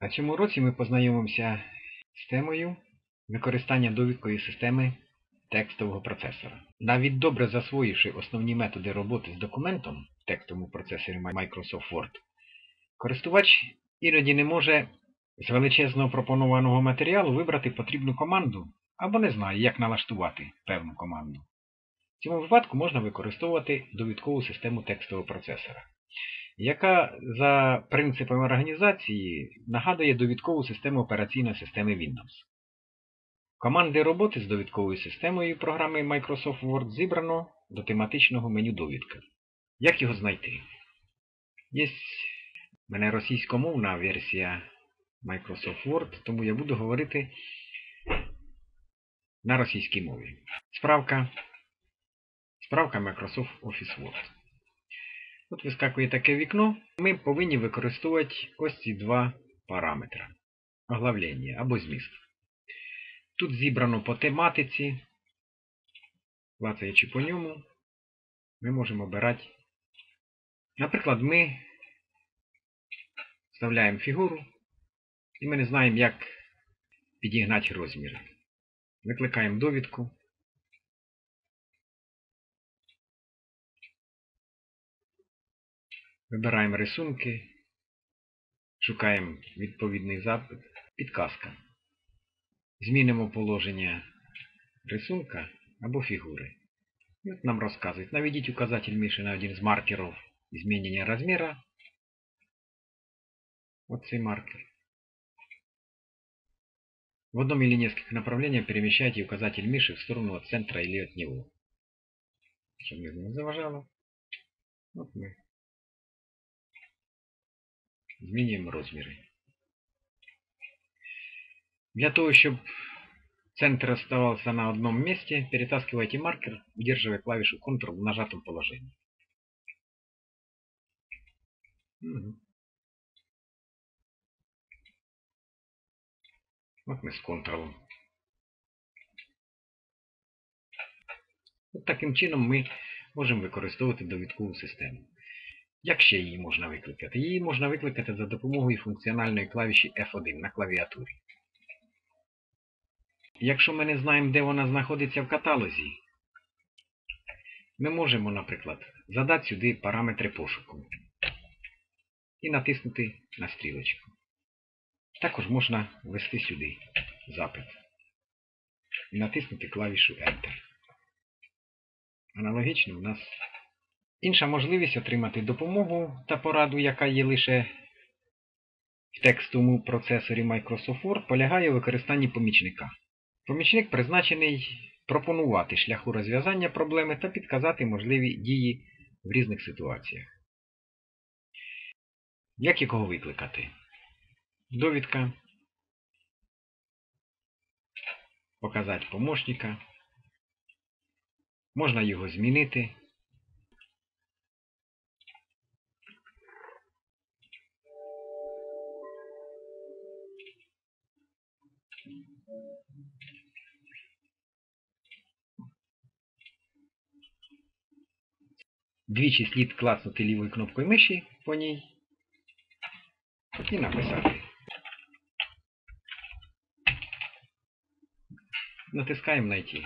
На цьому році ми познайомимося з темою використання довідкової системи текстового процесора. Навіть добре засвоївши основні методи роботи з документом в текстовому процесорі Microsoft Word, користувач іноді не може з величезного пропонованого матеріалу вибрати потрібну команду або не знає, як налаштувати певну команду. В цьому випадку можна використовувати довідкову систему текстового процесора, яка за принципами організації нагадує довідкову систему операційної системи Windows. Команди роботи з довідковою системою програми Microsoft Word зібрано до тематичного меню довідка. Як його знайти? Є в мене російськомовна версія Microsoft Word, тому я буду говорити на російській мові. Справка. Справка Microsoft Office Word. От вискакує таке вікно. Ми повинні використовувати ось ці два параметри. Оглавлення або зміст. Тут зібрано по тематиці. Клацаючи по ньому, ми можемо обирати. Наприклад, ми вставляємо фігуру, і ми не знаємо, як підігнати розміри. Викликаємо довідку. Вибираємо рисунки, шукаємо відповідний запит, підказка. Змінимо положення рисунка або фігури. І от нам розказують. Наведіть указатель миши на один из маркеров изменения размера. Вот цей маркер. В одном или нескольких направлениях перемещайте указатель миши в сторону от центра или от него. Чтобы не заважало. Вот мы змінюємо розміри. Для того, щоб центр оставался на одном месте, перетаскивайте маркер, удерживая клавишу Ctrl в нажатом положении. Мгм. От ми з Ctrl. От таким чином ми можемо використовувати довідкову систему. Як ще її можна викликати? Її можна викликати за допомогою функціональної клавіші F1 на клавіатурі. Якщо ми не знаємо, де вона знаходиться в каталозі, ми можемо, наприклад, задати сюди параметри пошуку і натиснути на стрілочку. Також можна ввести сюди запит і натиснути клавішу Enter. Аналогічно у нас інша можливість отримати допомогу та пораду, яка є лише в текстовому процесорі Microsoft Word, полягає у використанні помічника. Помічник призначений пропонувати шляху розв'язання проблеми та підказати можливі дії в різних ситуаціях. Як якого викликати? Довідка. Показати помощника. Можна його змінити. Двічі слід класнути лівою кнопкою миші по ній і написати. Натискаємо «Найти».